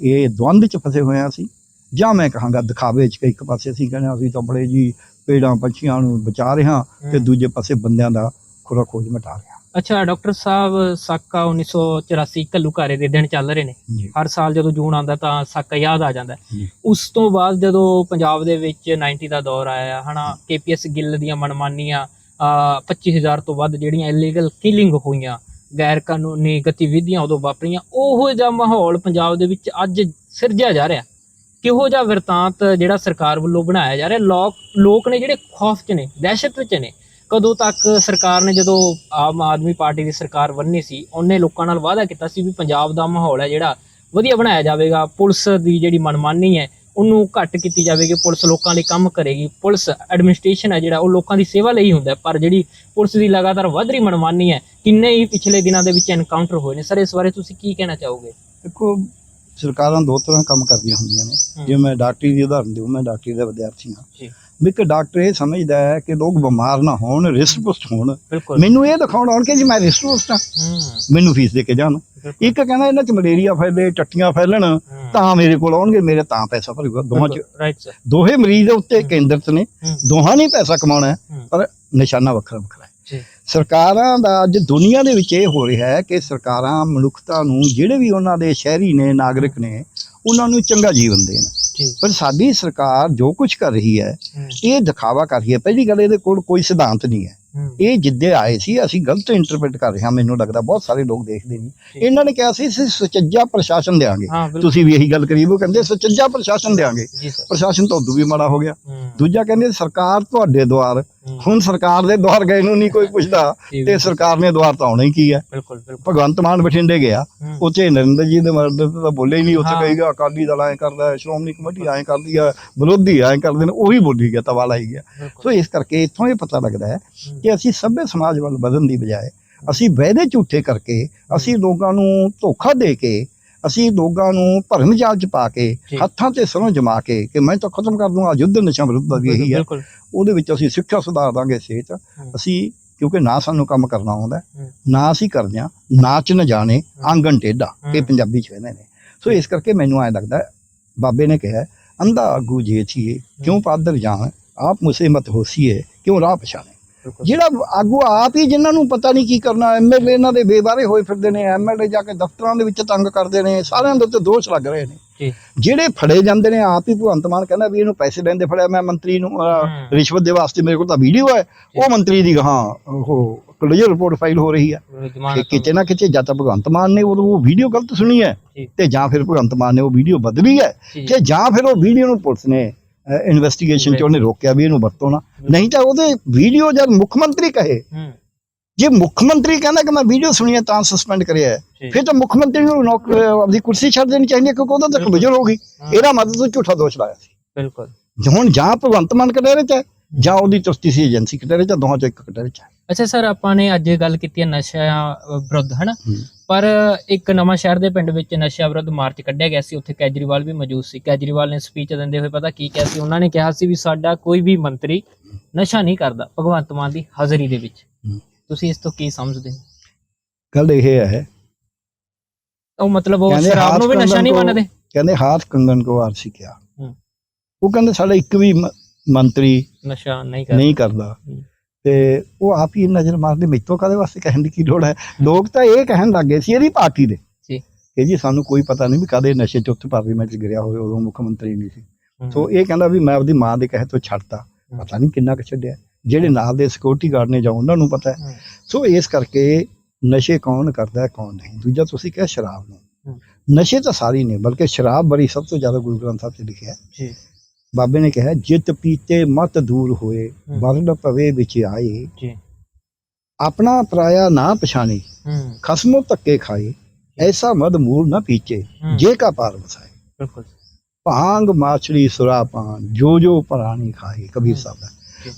ਇਹ ਦਵੰਦ ਚ ਫਸੇ ਹੋਏ ਹਾਂ ਅਸੀਂ। ਜਾਂ ਮੈਂ ਕਹਾਂਗਾ ਦਿਖਾਵੇ ਚ ਇੱਕ ਪਾਸੇ ਅਸੀਂ ਕਹਿੰਦੇ ਅਸੀਂ ਤਾਂ ਬੜੇ ਜੀ ਪੇੜਾਂ ਪੰਛੀਆਂ ਨੂੰ ਬਚਾ ਰਹੇ ਹਾਂ ਤੇ। ਦੂਜੇ ਪਾਸੇ ਬੰਦਿਆਂ ਦਾ ਖੁਰਾ ਖੋਜ ਮਟਾ ਰਹੇ ਹਾਂ ਅੱਛਾ ਡਾਕਟਰ ਸਾਹਿਬ ਸਾਕਾ 1984 ਘੱਲੂਘਾਰੇ ਦੇ ਦਿਨ ਚੱਲ ਰਹੇ ਨੇ ਜੀ ਹਰ ਸਾਲ ਜਦੋਂ ਜੂਨ ਆਉਂਦਾ ਤਾਂ ਸਾਕਾ ਯਾਦ ਆ ਜਾਂਦਾ ਹੈ। ਜੀ। ਉਸ ਤੋਂ ਬਾਅਦ ਜਦੋਂ ਪੰਜਾਬ ਦੇ ਵਿੱਚ 90 ਦਾ ਦੌਰ ਆਇਆ ਹਨਾ ਕੇਪੀਐਸ ਗਿੱਲ ਦੀਆਂ ਮਨਮਾਨੀਆਂ ਅਹ 25000 ਤੋਂ ਵੱਧ ਜਿਹੜੀਆਂ ਇਲੀਗਲ ਕਿਲਿੰਗ ਹੋਈਆਂ ਗੈਰ ਕਾਨੂੰਨੀ ਗਤੀਵਿਧੀਆਂ ਉਦੋਂ ਵਾਪਰੀਆਂ ਉਹੋ ਜਿਹਾ ਮਾਹੌਲ ਪੰਜਾਬ ਦੇ ਵਿੱਚ ਅੱਜ ਸਿਰਜਿਆ ਜਾ ਰਿਹਾ ਕਿਹੋ ਜਿਹਾ ਵਰਤਾਂਤ ਜਿਹੜਾ ਸਰਕਾਰ ਵੱਲੋਂ ਬਣਾਇਆ ਜਾ ਰਿਹਾ ਲੋਕ ਲੋਕ ਨੇ ਜਿਹੜੇ ਖੌਫ 'ਚ ਨੇ ਦਹਿਸ਼ਤ ਵਿੱਚ ਨੇ ਕਦੋਂ ਤੱਕ ਸਰਕਾਰ ਨੇ ਜਦੋਂ ਆਮ ਆਦਮੀ ਪਾਰਟੀ ਦੀ ਸਰਕਾਰ ਬੰਨੀ ਸੀ, ਉਹਨੇ ਲੋਕਾਂ ਨਾਲ ਵਾਅਦਾ ਕੀਤਾ ਸੀ ਵੀ ਪੰਜਾਬ ਦਾ ਮਾਹੌਲ ਹੈ ਜਿਹੜਾ, ਵਧੀਆ ਬਣਾਇਆ ਜਾਵੇਗਾ, ਪੁਲਿਸ ਦੀ ਜਿਹੜੀ ਮਨਮਾਨੀ ਹੈ, ਉਹਨੂੰ ਘੱਟ ਕੀਤੀ ਜਾਵੇਗੀ, ਪੁਲਿਸ ਲੋਕਾਂ ਲਈ ਕੰਮ ਕਰੇਗੀ, ਪੁਲਿਸ ਐਡਮਿਨਿਸਟ੍ਰੇਸ਼ਨ ਹੈ ਜਿਹੜਾ, ਉਹ ਲੋਕਾਂ ਦੀ ਸੇਵਾ ਲਈ ਹੁੰਦਾ ਪਰ ਜਿਹੜੀ ਪੁਲਿਸ ਦੀ ਲਗਾਤਾਰ ਵੱਧ ਰਹੀ ਮਨਮਾਨੀ ਹੈ, ਕਿੰਨੇ ਹੀ ਪਿਛਲੇ ਦਿਨਾਂ ਦੇ ਵਿੱਚ ਐਨਕਾਊਂਟਰ ਹੋਏ ਨੇ? ਸਰ, ਇਸ ਬਾਰੇ ਤੁਸੀਂ ਕੀ ਕਹਿਣਾ ਚਾਹੋਗੇ? ਦੇਖੋ ਸਰਕਾਰਾਂ ਦੋ ਤਰ੍ਹਾਂ ਕੰਮ ਕਰਦੀਆਂ ਹੁੰਦੀਆਂ ਨੇ। ਹਮ। ਜੇ ਮੈਂ ਡਾਕਟਰੀ ਦੀ ਉਦਾਹਰਨ ਦਿਉ ਮੈਂ ਡਾਕਟਰੀ ਦਾ ਵਿਦਿਆਰਥੀ ਹਾਂ। ਵੀ ਇੱਕ ਡਾਕਟਰ ਇਹ ਸਮਝਦਾ ਹੈ ਕਿ ਲੋਕ ਬਿਮਾਰ ਨਾ ਹੋਣ ਰਿਸਕ ਪੁਸਟ ਹੋਣ ਮੈਨੂੰ ਇਹ ਦਿਖਾਉਣ ਆਉਣ ਕਿ ਜੀ ਮੈਂ ਰਿਸਕ ਪੁਸਟ ਹਾਂ। ਮੈਨੂੰ ਫੀਸ ਦੇ ਕੇ ਜਾਣ। ਇੱਕ ਕਹਿੰਦਾ ਇਹਨਾਂ ਚ ਮਲੇਰੀਆ ਫੈਲੇ ਟੱਟੀਆਂ ਫੈਲਣ। ਤਾਂ ਮੇਰੇ ਕੋਲ ਆਉਣਗੇ ਮੇਰੇ ਤਾਂ ਪੈਸਾ ਭਰੂਗਾ। ਦੋਵਾਂ ਚ ਦੋਹੇ ਮਰੀਜ਼ ਦੇ ਉੱਤੇ ਕੇਂਦਰਿਤ ਨੇ। ਦੋਹਾਂ ਨੇ ਪੈਸਾ ਕਮਾਉਣਾ ਪਰ ਨਿਸ਼ਾਨਾ ਵੱਖਰਾ ਵੱਖਰਾ ਸਰਕਾਰਾਂ ਦਾ ਅੱਜ ਦੁਨੀਆ ਦੇ ਵਿੱਚ ਇਹ ਹੋ ਰਿਹਾ ਹੈ ਕਿ ਸਰਕਾਰਾਂ ਮਨੁੱਖਤਾ ਨੂੰ ਜਿਹੜੇ ਵੀ ਉਹਨਾਂ ਦੇ ਸ਼ਹਿਰੀ ਨੇ ਨਾਗਰਿਕ ਨੇ ਉਹਨਾਂ ਨੂੰ ਚੰਗਾ ਜੀਵਨ ਦੇਣ। ਪਰ ਸਾਡੀ ਸਰਕਾਰ ਜੋ ਕੁਝ ਕਰ ਰਹੀ ਹੈ ਇਹ ਦਿਖਾਵਾ ਕਰ ਰਹੀ ਹੈ। ਪਹਿਲੀ ਗੱਲ ਇਹਦੇ ਕੋਲ ਕੋਈ ਸਿਧਾਂਤ ਨਹੀਂ ਹੈ। ਇਹ ਜਿੱਦੇ ਆਏ ਸੀ ਅਸੀਂ ਗਲਤ ਇੰਟਰਪ੍ਰੀਟ ਕਰ ਰਹੇ ਹਾਂ ਮੈਨੂੰ ਲੱਗਦਾ ਬਹੁਤ ਸਾਰੇ ਲੋਕ ਦੇਖਦੇ ਜੀ। ਇਹਨਾਂ ਨੇ ਕਿਹਾ ਸੀ ਅਸੀਂ ਸੁਚੱਜਾ ਪ੍ਰਸ਼ਾਸਨ ਦੇਾਂਗੇ ਤੁਸੀਂ ਵੀ ਇਹੀ ਗੱਲ ਕਰੀ ਉਹ ਕਹਿੰਦੇ ਸੁਚੱਜਾ ਪ੍ਰਸ਼ਾਸਨ ਦੇਾਂਗੇ ਪ੍ਰਸ਼ਾਸਨ ਤਾਂ ਉਦੋਂ ਵੀ ਮਾੜਾ ਹੋ ਗਿਆ। ਦੂਜਾ ਕਹਿੰਦੇ ਸਰਕਾਰ ਤੁਹਾਡੇ ਦੁਆਰ ਹੁਣ ਸਰਕਾਰ ਦੇ ਦੁਆਰ ਗਏ ਨੂੰ ਨਹੀਂ ਕੋਈ ਪੁੱਛਦਾ ਤੇ ਸਰਕਾਰ ਨੇ ਦੁਆਰ ਤਾਂ ਆਉਣਾ ਹੀ ਕੀ ਹੈ? ਬਿਲਕੁਲ ਭਗਵੰਤ ਮਾਨ ਬਠਿੰਡੇ ਗਿਆ ਹੂੰ, ਉੱਥੇ ਨਰਿੰਦਰ ਜੀ ਦੇ ਮਰਦ ਤੇ ਤਾਂ ਬੋਲੇ ਹੀ ਨਹੀਂ ਉੱਥੇ ਹਾਂ। ਕਹੇਗਾ ਅਕਾਲੀ ਦਲ ਐਂ ਕਰਦਾ ਹੈ ਸ਼੍ਰੋਮਣੀ ਕਮੇਟੀ ਐਂ ਕਰਦੀ ਹੈ ਵਿਰੋਧੀ ਐਂ ਕਰਦੇ ਨੇ ਉਹੀ ਬੋਲੀ ਗਿਆ ਤਵਾ ਲਾਈ ਗਿਆ। ਸੋ ਇਸ ਕਰਕੇ ਇੱਥੋਂ ਇਹ ਪਤਾ ਲੱਗਦਾ ਹੈ ਹੂੰ, ਕਿ ਅਸੀਂ ਸਭ्य ਸਮਾਜ ਵੱਲ ਵਧਣ ਦੀ ਬਜਾਏ ਅਸੀਂ ਵਾਅਦੇ ਝੂਠੇ ਕਰਕੇ ਅਸੀਂ ਲੋਕਾਂ ਨੂੰ ਧੋਖਾ ਦੇ ਕੇ ਅਸੀਂ ਲੋਕਾਂ ਨੂੰ ਭਰਮ ਜਾਲ ਚ ਪਾ ਕੇ। ਹੱਥਾਂ ਤੇ ਸਰੋਂ ਜਮਾ ਕੇ ਕਿ ਮੈਂ ਤਾਂ ਖਤਮ ਕਰ ਦੂੰਗਾ ਯੁੱਧ ਨਸ਼ਾ ਵਿਰੁੱਧ ਦਾ ਵੀ ਇਹੀ ਹੈ ਉਹਦੇ ਵਿੱਚ ਅਸੀਂ ਸਿੱਖਿਆ ਸੁਧਾਰ ਦਾਂਗੇ ਸਿਹਤ ਹੂੰ। ਅਸੀਂ ਕਿਉਂਕਿ ਨਾ ਸਾਨੂੰ ਕੰਮ ਕਰਨਾ ਆਉਂਦਾ। ਨਾ ਅਸੀਂ ਕਰਦੇ ਹਾਂ ਨਾਚ ਨਾ ਜਾਣੇ ਆਂਗਣ ਟੇਢਾ ਇਹ। ਪੰਜਾਬੀ ਚ ਕਹਿੰਦੇ ਨੇ ਸੋ ਇਸ ਕਰਕੇ ਮੈਨੂੰ ਐਂ ਲੱਗਦਾ ਬਾਬੇ ਨੇ ਕਿਹਾ ਅੰਧਾ ਆਗੂ ਜੇ ਥੀਏ ਕਿਉਂ ਪਾਦਰ ਜਾਣ ਆਪ ਮੁਸੇ ਮਤ ਹੋਸੀਏ ਕਿਉਂ ਰਾਹ ਪਛਾਣੇ ਜਿਹੜਾ ਆਗੂ ਆਪ ਹੀ ਜਿਨ੍ਹਾਂ ਨੂੰ ਪਤਾ ਨਹੀਂ ਕੀ ਕਰਨਾ ਐਮਐਲਏ ਇਹਨਾਂ ਦੇ ਬੇਬਾਰੇ ਹੋਏ ਫਿਰਦੇ ਨੇ ਐਮਐਲਏ ਜਾ ਕੇ ਦਫ਼ਤਰਾਂ ਦੇ ਵਿੱਚ ਤੰਗ ਕਰਦੇ ਨੇ ਸਾਰਿਆਂ ਦੇ ਉੱਤੇ ਦੋਸ਼ ਲੱਗ ਰਹੇ ਨੇ ਜਿਹੜੇ ਫੜੇ ਜਾਂਦੇ ਨੇ ਆਪ ਹੀ ਭਗਵੰਤ ਮਾਨ ਕਹਿੰਦਾ ਵੀ ਇਹਨੂੰ ਪੈਸੇ ਲੈਂਦੇ ਫੜਿਆ ਮੈਂ ਮੰਤਰੀ ਨੂੰ। ਰਿਸ਼ਵਤ ਦੇ ਵਾਸਤੇ ਮੇਰੇ ਕੋਲ ਤਾਂ ਵੀਡੀਓ ਹੈ ਉਹ ਮੰਤਰੀ ਦੀ ਹਾਂ ਉਹ ਕਲੀਅਰ ਰਿਪੋਰਟ ਫਾਈਲ ਹੋ ਰਹੀ ਹੈ ਕਿ ਕਿਤੇ ਨਾ ਕਿਤੇ ਜਾਂ ਤਾਂ ਭਗਵੰਤ ਮਾਨ ਨੇ ਉਹ ਵੀਡੀਓ ਗਲਤ ਸੁਣੀ ਹੈ। ਤੇ ਜਾਂ ਫਿਰ ਭਗਵੰਤ ਮਾਨ ਨੇ ਉਹ ਵੀਡੀਓ ਬਦਲੀ ਹੈ। ਕਿ ਜਾਂ ਫਿਰ ਉਹ ਵੀਡੀਓ ਨੂੰ ਪੁਲਿਸ ਨੇ ਇਨਵੈਸਟੀਗੇਸ਼ਨ ਚ ਉਹਨੇ ਰੋਕਿਆ ਵੀ ਇਹਨੂੰ ਵਰਤੋ ਨਾ। ਨਹੀਂ ਤਾਂ ਉਹਦੇ ਵੀਡੀਓ ਜਦ ਮੁੱਖ ਮੰਤਰੀ ਕਹੇ ਜੇ ਮੁੱਖ ਮੰਤਰੀ ਕਹਿੰਦਾ ਕਿ ਮੈਂ ਵੀਡੀਓ ਸੁਣੀ ਤਾਂ ਸਸਪੈਂਡ ਕਰਿਆ। ਫਿਰ ਤਾਂ ਮੁੱਖ ਮੰਤਰੀ ਨੂੰ ਆਪਣੀ ਕੁਰਸੀ ਛੱਡ ਦੇਣੀ ਚਾਹੀਦੀ ਕਿਉਂਕਿ ਉਹਦਾ ਤਾਂ ਕਮਜ਼ੋਰ ਹੋ ਗਈ। ਇਹਦਾ ਮਦਦ ਤੋਂ ਝੂਠਾ ਦੋਸ਼ ਲਾਇਆ ਸੀ। ਬਿਲਕੁਲ। ਹੁਣ ਜਾਂ ਭਗਵੰਤ ਮਾਨ ਕਟਹਿਰੇ ਚ ਜਾਂ ਉਹਦੀ ਚੁਸਤੀ ਸੀ ਏਜੰਸੀ ਕਟਹਿਰੇ ਚ ਦੋਹਾਂ ਚੋਂ ਇੱਕ ਕਟਹਿਰੇ ਚ ਅੱਛਾ ਸਰ ਆਪਾਂ ਨੇ ਅੱਜ ਗੱਲ ਕੀਤੀ ਹੈ ਨਸ਼ਿਆਂ ਵਿਰੁੱਧ ਹਨਾ। ਪਰ ਇੱਕ ਨਵਾਂ ਸ਼ਹਿਰ ਦੇ ਪਿੰਡ ਵਿੱਚ ਨਸ਼ਿਆਂ ਵਿਰੁੱਧ ਮਾਰਚ ਕੱਢਿਆ ਗਿਆ ਸੀ ਉੱਥੇ ਕੇਜਰੀਵਾਲ ਵੀ ਮੌਜੂਦ ਸੀ। ਕੇਜਰੀਵਾਲ ਨੇ ਸਪੀਚ ਦਿੰਦੇ ਹੋਏ ਪਤਾ ਕੀ ਕਿਹਾ ਸੀ? ਉਹਨਾਂ ਨੇ ਕਿਹਾ ਸੀ ਵੀ ਸਾਡਾ ਕੋਈ ਵੀ ਮੰਤਰੀ ਨਸ਼ਾ ਨਹੀਂ ਕਰਦਾ ਭਗਵੰਤ ਮਾਨ ਦੀ ਹਾਜ਼ਰੀ ਦੇ ਵਿੱਚ। ਤੁਸੀਂ ਇਸ ਤੋਂ ਕੀ ਸਮਝਦੇ ਹੋ? ਗੱਲ ਇਹ ਹੈ। ਉਹ ਮਤਲਬ ਉਹ ਕਹਿੰਦੇ ਸ਼ਰਾਬ ਨੂੰ ਵੀ ਨਸ਼ਾ ਨਹੀਂ ਮੰਨਦੇ? ਕਹਿੰਦੇ ਹਾਥ ਕੰਗਨ ਕੋ ਆਰ ਸੀ ਕਿਹਾ। ਉਹ ਕਹਿੰਦੇ ਸਾਡਾ ਇੱਕ ਵੀ ਮੰਤਰੀ ਨਸ਼ਾ ਨਹੀਂ ਕਰਦਾ। ਨਹੀਂ ਕਰਦਾ। ਹੂੰ। ਤੇ ਉਹ ਆਪ ਹੀ ਨਜ਼ਰ ਮਾਰਦੇ ਮੇਤੋਂ ਕਾਦੇ ਵਾਸਤੇ ਕਹਿਣ ਦੀ ਕੀ ਲੋੜ ਹੈ? ਲੋਕ ਤਾਂ ਇਹ ਕਹਿਣ ਲੱਗੇ ਸੀ ਇਹਦੀ ਪਾਰਟੀ ਦੇ। ਜੀ। ਕਿ ਜੀ ਸਾਨੂੰ ਕੋਈ ਪਤਾ ਨਹੀਂ ਵੀ ਕਦੇ ਨਸ਼ੇ ਚ ਉੱਥੇ ਪਾਰਲੀਮੈਂਟ ਚ ਗਿਰਿਆ ਹੋਵੇ ਉਦੋਂ ਮੁੱਖ ਮੰਤਰੀ ਨਹੀਂ ਸੀ। ਸੋ ਇਹ ਕਹਿੰਦਾ ਵੀ ਮੈਂ ਆਪਦੀ ਮਾਂ ਦੇ ਕਹੇ ਤੋਂ ਛੱਡਤਾ। ਪਤਾ ਨਹੀਂ ਕਿੰਨਾ ਕੁ ਛੱਡਿਆ। ਜਿਹੜੇ ਨਾਲ ਦੇ ਸਿਕਿਉਰਿਟੀ ਗਾਰਡ ਨੇ ਜਾਂ ਉਹਨਾਂ ਨੂੰ ਪਤਾ ਹੈ। ਸੋ ਇਸ ਕਰਕੇ ਨਸ਼ੇ ਕੌਣ ਕਰਦਾ ਹੈ ਕੌਣ ਨਹੀਂ। ਦੂਜਾ ਤੁਸੀਂ ਕਿਹਾ ਸ਼ਰਾਬ ਨੂੰ। ਨਸ਼ੇ ਤਾਂ ਸਾਰੇ ਨੇ ਬਲਕਿ ਸ਼ਰਾਬ ਬੜੀ ਸਭ ਤੋਂ ਜ਼ਿਆਦਾ ਗੁਰੂ ਗ੍ਰੰਥ ਸਾਹਿਬ 'ਚ ਲਿਖਿਆ ਹੈ। ਜੀ। ਬਾਬੇ ਨੇ ਕਿਹਾ ਜਿਤ ਪੀਤੇ ਮਤ ਦੂਰ ਹੋਏ। ਵਰਨ ਪਵੇ ਵਿੱਚ ਆਏ। ਜੀ। ਆਪਣਾ ਪਰਾਇਆ ਨਾ ਪਛਾਣੇ ਖਸਮੋ ਧੱਕੇ ਖਾਏ ਐਸਾ ਮਦ ਮੂਲ ਨਾ ਪੀਚੇ। ਜੇ ਕਾ ਪਾਰ ਵਸਾਏ। ਬਿਲਕੁਲ। ਭਾਂਗ ਮਾਛੜੀ ਸੁਰਾਪਾਨ ਜੋ ਜੋ ਪ੍ਰਾਣੀ ਖਾਏ ਕਬੀਰ ਸਾਹਿਬ ਦਾ।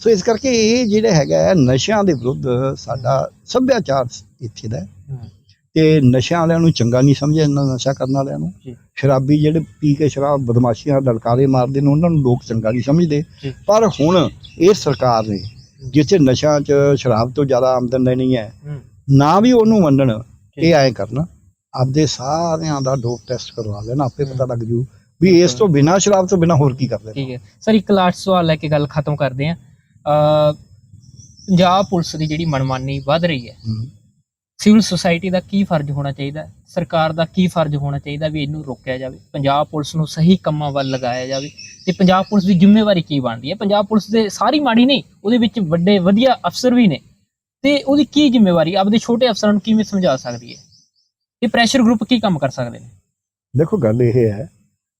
ਸੋ ਇਸ ਕਰਕੇ ਇਹ ਜਿਹੜਾ ਹੈਗਾ ਨਸ਼ਿਆਂ ਦੇ ਵਿਰੁੱਧ ਸਾਡਾ ਸੱਭਿਆਚਾਰ ਇੱਥੇ ਦਾ ਤੇ ਨਸ਼ਿਆਂ ਵਾਲਿਆਂ ਨੂੰ ਚੰਗਾ ਨਹੀਂ ਸਮਝਿਆ ਇਹਨਾਂ ਨਸ਼ਾ ਕਰਨ ਵਾਲਿਆਂ ਨੂੰ। ਸ਼ਰਾਬੀ ਜਿਹੜੇ ਪੀ ਕੇ ਸ਼ਰਾਬ ਬਦਮਾਸ਼ੀਆਂ ਲਲਕਾਰੇ ਮਾਰਦੇ ਨੇ ਉਹਨਾਂ ਨੂੰ ਲੋਕ ਚੰਗਾ ਨਹੀਂ ਸਮਝਦੇ। ਪਰ ਹੁਣ ਇਹ ਸਰਕਾਰ ਨੇ ਜਿੱਥੇ ਨਸ਼ਿਆਂ 'ਚ ਸ਼ਰਾਬ ਤੋਂ ਜ਼ਿਆਦਾ ਆਮਦਨ ਲੈਣੀ ਹੈ ਨਾ ਵੀ ਉਹਨੂੰ ਮੰਨਣ ਇਹ ਐਂ ਕਰਨ ਆਪਦੇ ਸਾਰਿਆਂ ਦਾ ਡੋਪ ਟੈਸਟ ਕਰਵਾ ਲੈਣ ਆਪੇ ਪਤਾ ਲੱਗ ਜੂ ਵੀ ਇਸ ਤੋਂ ਬਿਨਾ ਸ਼ਰਾਬ ਤੋਂ ਬਿਨਾ ਹੋਰ ਕੀ ਕਰਦੇ ਠੀਕ ਹੈ। ਸਰ ਇੱਕ ਲਾਸਟ ਸਵਾਲ ਲੈ ਕੇ ਗੱਲ ਖਤਮ ਕਰਦੇ ਅ ਪੰਜਾਬ ਪੁਲਿਸ ਦੀ ਜਿਹੜੀ ਮਨਮਾਨੀ ਵੱਧ ਰਹੀ ਹੂੰ। ਸਿਵਲ ਸੁਸਾਇਟੀ ਦਾ ਕੀ ਫਰਜ਼ ਹੋਣਾ ਚਾਹੀਦਾ? ਸਰਕਾਰ ਦਾ ਕੀ ਫਰਜ਼ ਹੋਣਾ ਚਾਹੀਦਾ ਵੀ ਇਹਨੂੰ ਰੋਕਿਆ ਜਾਵੇ? ਪੰਜਾਬ ਪੁਲਿਸ ਨੂੰ ਸਹੀ ਕੰਮਾਂ ਵੱਲ ਲਗਾਇਆ ਜਾਵੇ। ਤੇ ਪੰਜਾਬ ਪੁਲਿਸ ਦੀ ਜ਼ਿੰਮੇਵਾਰੀ ਕੀ ਬਣਦੀ ਹੈ? ਪੰਜਾਬ ਪੁਲਿਸ ਦੇ ਸਾਰੀ ਮਾੜੀ ਨਹੀਂ ਉਹਦੇ ਵਿੱਚ ਵੱਡੇ ਵਧੀਆ ਅਫਸਰ ਵੀ ਨੇ। ਤੇ ਉਹਦੀ ਕੀ ਜ਼ਿੰਮੇਵਾਰੀ ਆਪਦੇ ਛੋਟੇ ਅਫਸਰਾਂ ਨੂੰ ਕਿਵੇਂ ਸਮਝਾ ਸਕਦੀ ਹੈ? ਇਹ ਪ੍ਰੈਸ਼ਰ ਗਰੁੱਪ ਕੀ ਕੰਮ ਕਰ ਸਕਦੇ ਨੇ? ਦੇਖੋ ਗੱਲ ਇਹ ਹੈ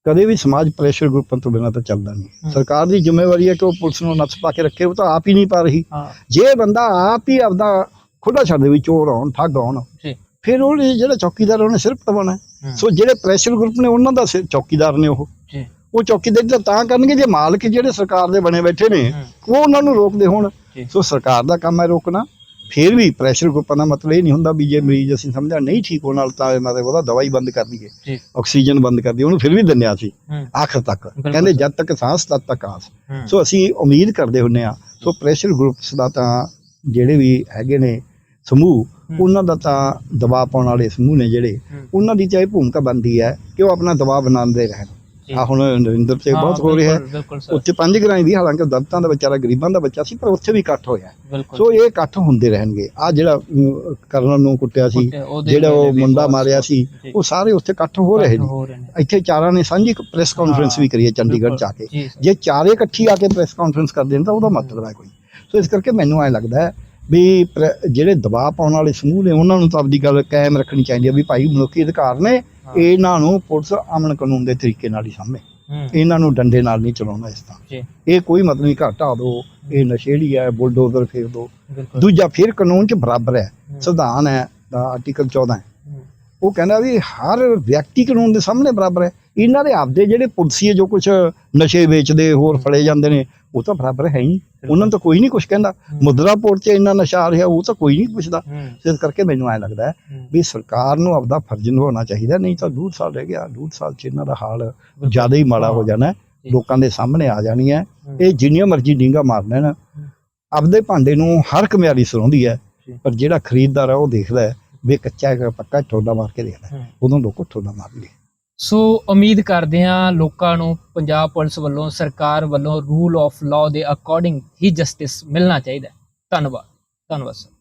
ਕਦੇ ਵੀ ਸਮਾਜ ਪ੍ਰੈਸ਼ਰ ਗਰੁੱਪਾਂ ਤੋਂ ਬਿਨਾ ਤਾਂ ਚੱਲਦਾ ਨਹੀਂ। ਸਰਕਾਰ ਦੀ ਜ਼ਿੰਮੇਵਾਰੀ ਹੈ ਕਿ ਉਹ ਪੁਲਿਸ ਨੂੰ ਨੱਥ ਪਾ ਕੇ ਰੱਖੇ ਉਹ ਤਾਂ ਆਪ ਹੀ ਨਹੀਂ ਪਾ ਰਹੀ। ਜੇ ਬੰਦਾ ਆਪ ਹੀ ਆਪਦਾ ਖੁੱਲਾ ਛੱਡ ਦੇ ਵੀ ਚੋਰ ਆਉਣ ਠੱਗ ਆਉਣ। ਜੀ। ਫਿਰ ਉਹ ਜਿਹੜਾ ਚੌਕੀਦਾਰ ਉਹਨੇ ਸਿਰ ਪਵਾਉਣਾ ਹੈ। ਹੂੰ। ਸੋ ਜਿਹੜੇ ਪ੍ਰੈਸ਼ਰ ਗਰੁੱਪ ਨੇ ਉਹਨਾਂ ਦਾ ਚੌਕੀਦਾਰ ਨੇ ਉਹ। ਜੀ। ਉਹ ਚੌਕੀਦਾਰ ਤਾਂ ਤਾਂ ਕਰਨਗੇ ਜੇ ਮਾਲਕ ਜਿਹੜੇ ਸਰਕਾਰ ਦੇ ਬਣੇ ਬੈਠੇ ਨੇ। ਉਹ ਉਹਨਾਂ ਨੂੰ ਰੋਕਦੇ ਹੋਣ। ਸੋ ਸਰਕਾਰ ਦਾ ਕੰਮ ਹੈ ਰੋਕਣਾ। ਫਿਰ ਵੀ ਪ੍ਰੈਸ਼ਰ ਗਰੁੱਪਾਂ ਦਾ ਮਤਲਬ ਇਹ ਨਹੀਂ ਹੁੰਦਾ ਵੀ ਜੇ ਮਰੀਜ਼ ਅਸੀਂ ਸਮਝਿਆ ਨਹੀਂ ਠੀਕ ਹੋਣ ਨਾਲ ਤਾਂ ਮਤਲਬ ਉਹਦਾ ਦਵਾਈ ਬੰਦ ਕਰ ਦਈਏ। ਆਕਸੀਜਨ ਬੰਦ ਕਰ ਦਈਏ। ਉਹਨੂੰ ਫਿਰ ਵੀ ਅਸੀਂ। ਹੂੰ। ਆਖਰ ਤੱਕ। ਕਹਿੰਦੇ। ਜਦ ਤੱਕ ਸਾਹ ਤਦ ਤੱਕ ਆਸ। ਸੋ ਅਸੀਂ ਉਮੀਦ ਕਰਦੇ ਹੁੰਨੇ ਆ ਸੋ ਪ੍ਰੈਸ਼ਰ ਗਰੁੱਪਸ ਦਾ ਤਾਂ ਜਿਹੜੇ ਵੀ ਹੈਗੇ ਨੇ ਸਮੂਹ। ਉਹਨਾਂ ਦਾ ਤਾਂ ਦਬਾਅ ਪਾਉਣ ਵਾਲੇ ਸਮੂਹ ਨੇ ਜਿਹੜੇ। ਉਹਨਾਂ ਦੀ ਚਾਹੇ ਭੂਮਿਕਾ ਬਣਦੀ ਹੈ ਕਿ ਉਹ ਆਪਣਾ ਦਬਾਅ ਬਣਾਉਂਦੇ ਰਹਿਣ। ਆ ਹੁਣ ਨਰਿੰਦਰ ਹਾਂ, ਬਹੁਤ ਹੋ ਰਿਹਾ ਉੱਥੇ ਪੰਜ ਗ੍ਰਾਂ ਦੀ ਹਾਲਾਂਕਿ ਦਲਤਾਂ ਦਾ ਵਿਚਾਰਾ ਗਰੀਬਾਂ ਦਾ ਬੱਚਾ ਸੀ ਪਰ ਉੱਥੇ ਵੀ ਇਕੱਠ ਹੋਇਆ ਸੋ ਇਹ ਇਕੱਠ ਹੁੰਦੇ ਰਹਿਣਗੇ ਆ ਜਿਹੜਾ ਕਰਨ ਨੂੰ ਕੁੱਟਿਆ ਸੀ ਜਿਹੜਾ ਉਹ ਮੁੰਡਾ ਮਾਰਿਆ ਸੀ। ਉਹ ਸਾਰੇ ਉੱਥੇ ਇਕੱਠ ਹੋ ਰਹੇ ਨੇ ਇੱਥੇ ਚਾਰਾਂ ਨੇ ਸਾਂਝੀ ਪ੍ਰੈਸ ਕਾਨਫਰੰਸ ਵੀ ਕਰੀ ਹੈ ਚੰਡੀਗੜ੍ਹ। ਜਾ ਕੇ। ਜੇ ਚਾਰੇ ਇਕੱਠੀ ਆ ਕੇ ਪ੍ਰੈਸ ਕਾਨਫਰੰਸ ਕਰਦੇ ਨੇ ਤਾਂ ਉਹਦਾ ਮਤਲਬ ਹੈ ਕੋਈ ਸੋ ਇਸ ਕਰਕੇ ਮੈਨੂੰ ਐ ਲੱਗਦਾ ਹੈ ਵੀ ਜਿਹੜੇ ਦਬਾਅ ਪਾਉਣ ਵਾਲੇ ਸਮੂਹ ਨੇ ਉਹਨਾਂ ਨੂੰ ਤਾਂ ਆਪਦੀ ਗੱਲ ਕਾਇਮ ਰੱਖਣੀ ਚਾਹੀਦੀ ਹੈ ਵੀ ਭਾਈ ਮਨੁੱਖੀ ਅਧਿਕਾਰ ਨੇ। ਇਹਨਾਂ ਨੂੰ ਪੁਲਿਸ ਅਮਨ ਕਾਨੂੰਨ ਦੇ ਤਰੀਕੇ ਨਾਲ ਹੀ ਸਾਹਮਣੇ। ਇਹਨਾਂ ਨੂੰ ਡੰਡੇ ਨਾਲ ਨਹੀਂ ਚਲਾਉਣਾ ਇਸ ਤਾਂ ਜੀ। ਇਹ ਕੋਈ ਮਤਲਬ ਨਹੀਂ ਘਟਾ ਦਿਓ ਇਹ ਨਸ਼ੇੜੀ ਹੈ ਬੁਲਡੋਜ਼ਰ ਫੇਰ ਬਿਲਕੁਲ। ਦੂਜਾ ਫਿਰ ਕਾਨੂੰਨ 'ਚ ਬਰਾਬਰ ਹੈ। ਸੰਵਿਧਾਨ ਹੈ ਦਾ ਆਰਟੀਕਲ 14 ਹੈ। ਉਹ ਕਹਿੰਦਾ ਵੀ ਹਰ ਵਿਅਕਤੀ ਕਾਨੂੰਨ ਦੇ ਸਾਹਮਣੇ ਬਰਾਬਰ ਹੈ। ਇਹਨਾਂ ਦੇ ਆਪਦੇ ਜਿਹੜੇ ਪੁਲਸੀਏ ਜੋ ਕੁਝ ਨਸ਼ੇ ਵੇਚਦੇ ਹੋਰ ਫੜੇ ਜਾਂਦੇ ਨੇ ਉਹ ਤਾਂ ਬਰਾਬਰ ਹੈ ਹੀ। ਉਹਨਾਂ ਤਾਂ ਕੋਈ ਨਹੀਂ ਕੁਝ ਕਹਿੰਦਾ। ਮੁਦਰਾਪੁਰ 'ਚ ਇੰਨਾ ਨਸ਼ਾ ਆ ਰਿਹਾ ਉਹ ਤਾਂ ਕੋਈ ਨਹੀਂ ਪੁੱਛਦਾ। ਇਸ ਕਰਕੇ ਮੈਨੂੰ ਐ ਲੱਗਦਾ ਹੈ ਵੀ ਸਰਕਾਰ ਨੂੰ ਆਪਦਾ ਫਰਜ਼ ਨਿਭਾਉਣਾ ਚਾਹੀਦਾ ਨਹੀਂ ਤਾਂ ਡੂਢ ਸਾਲ ਰਹਿ ਗਿਆ ਡੂਢ ਸਾਲ 'ਚ ਇਹਨਾਂ ਦਾ ਹਾਲ ਜ਼ਿਆਦਾ ਹੀ ਮਾੜਾ ਹੋ ਜਾਣਾ। ਲੋਕਾਂ ਦੇ ਸਾਹਮਣੇ ਆ ਜਾਣੀ ਹੈ। ਇਹ ਜਿੰਨੀਆਂ ਮਰਜ਼ੀ ਡੀਂਗਾ ਮਾਰ ਲੈਣ। ਆਪਦੇ ਭਾਂਡੇ ਨੂੰ ਹਰ ਕਮਿਆਰੀ ਸਰੋਂਦੀ ਹੈ। ਪਰ ਜਿਹੜਾ ਖਰੀਦਦਾਰ ਹੈ ਉਹ ਦੇਖਦਾ ਹੈ ਵੀ ਕੱਚਾ ਹੈ ਪੱਕਾ ਠੋਡਾ ਮਾਰ ਕੇ ਦੇਖਦਾ। ਉਦੋਂ ਲੋਕੋ ਠੋਡਾ ਮਾਰ ਲਏ। ਸੋ ਉਮੀਦ ਕਰਦੇ ਹਾਂ ਲੋਕਾਂ ਨੂੰ ਪੰਜਾਬ ਪੁਲਿਸ ਵੱਲੋਂ, ਸਰਕਾਰ ਵੱਲੋਂ ਰੂਲ ਆਫ ਲਾਅ ਦੇ ਅਕੋਰਡਿੰਗ ਹੀ ਜਸਟਿਸ ਮਿਲਣਾ ਚਾਹੀਦਾ ਧੰਨਵਾਦ ਧੰਨਵਾਦ ਸਰ।